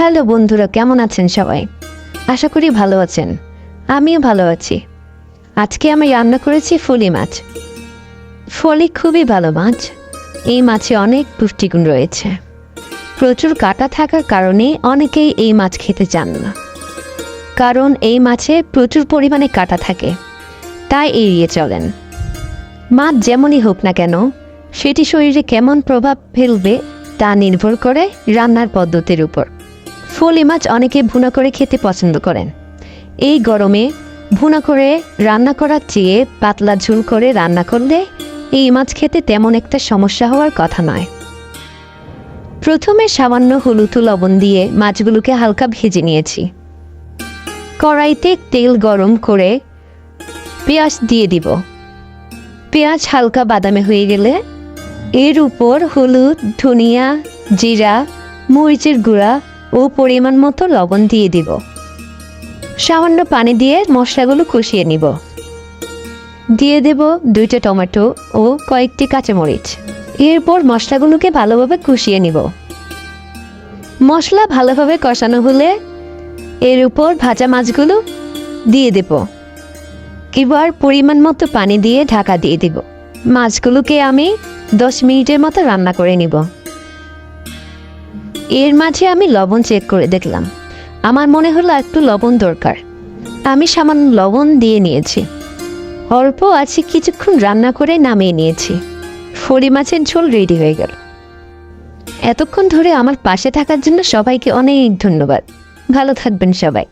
Hello বন্ধুরা, কেমন আছেন সবাই? আশা করি ভালো আছেন। আমিও ভালো আছি। আজকে আমি রান্না করেছি ফলি মাছ। ফলি খুবই ভালো মাছ। এই মাছে অনেক পুষ্টিগুণ রয়েছে। প্রচুর কাটা থাকার কারণে অনেকেই এই মাছ খেতে চান না। কারণ এই মাছে প্রচুর পরিমাণে কাটা থাকে। তাই এড়িয়ে চলেন। মাছ যেমনই হোক না কেন, সেটি শরীরে কেমন প্রভাব ফেলবে তা নির্ভর করে রান্নার পদ্ধতির উপর। ফলি মাছ অনেকে ভুনা করে খেতে পছন্দ করেন। এই গরমে ভুনা করে রান্না করার চেয়ে পাতলা ঝুল করে রান্না করলে এই মাছ খেতে তেমন একটা সমস্যা হওয়ার কথা নয়। প্রথমে সামান্য হলুদ লবণ দিয়ে মাছগুলোকে হালকা ভেজে নিয়েছি। কড়াইতে তেল গরম করে পেঁয়াজ দিয়ে দিব। পেঁয়াজ হালকা বাদামে হয়ে গেলে এর উপর হলুদ, ধনিয়া, জিরা, মরিচের গুঁড়া ও পরিমাণ মতো লবণ দিয়ে দিব। সামান্য পানি দিয়ে মশলাগুলো কষিয়ে নিব। দিয়ে দেব দুইটা টমেটো ও কয়েকটি কাঁচামরিচ। এরপর মশলাগুলোকে ভালোভাবে কষিয়ে নিব। মশলা ভালোভাবে কষানো হলে এর উপর ভাজা মাছগুলো দিয়ে দেব। এবার পরিমাণ মতো পানি দিয়ে ঢাকা দিয়ে দিব। মাছগুলোকে আমি দশ মিনিটের মতো রান্না করে নিব। এর মাঝে আমি লবণ চেক করে দেখলাম। আমার মনে হলো একটু লবণ দরকার। আমি সামান্য লবণ দিয়ে নিয়েছি। অল্প আছে কিছুক্ষণ রান্না করে নামিয়ে নিয়েছি। ফড়ি মাছের ঝোল রেডি হয়ে গেল। এতক্ষণ ধরে আমার পাশে থাকার জন্য সবাইকে অনেক ধন্যবাদ। ভালো থাকবেন সবাই।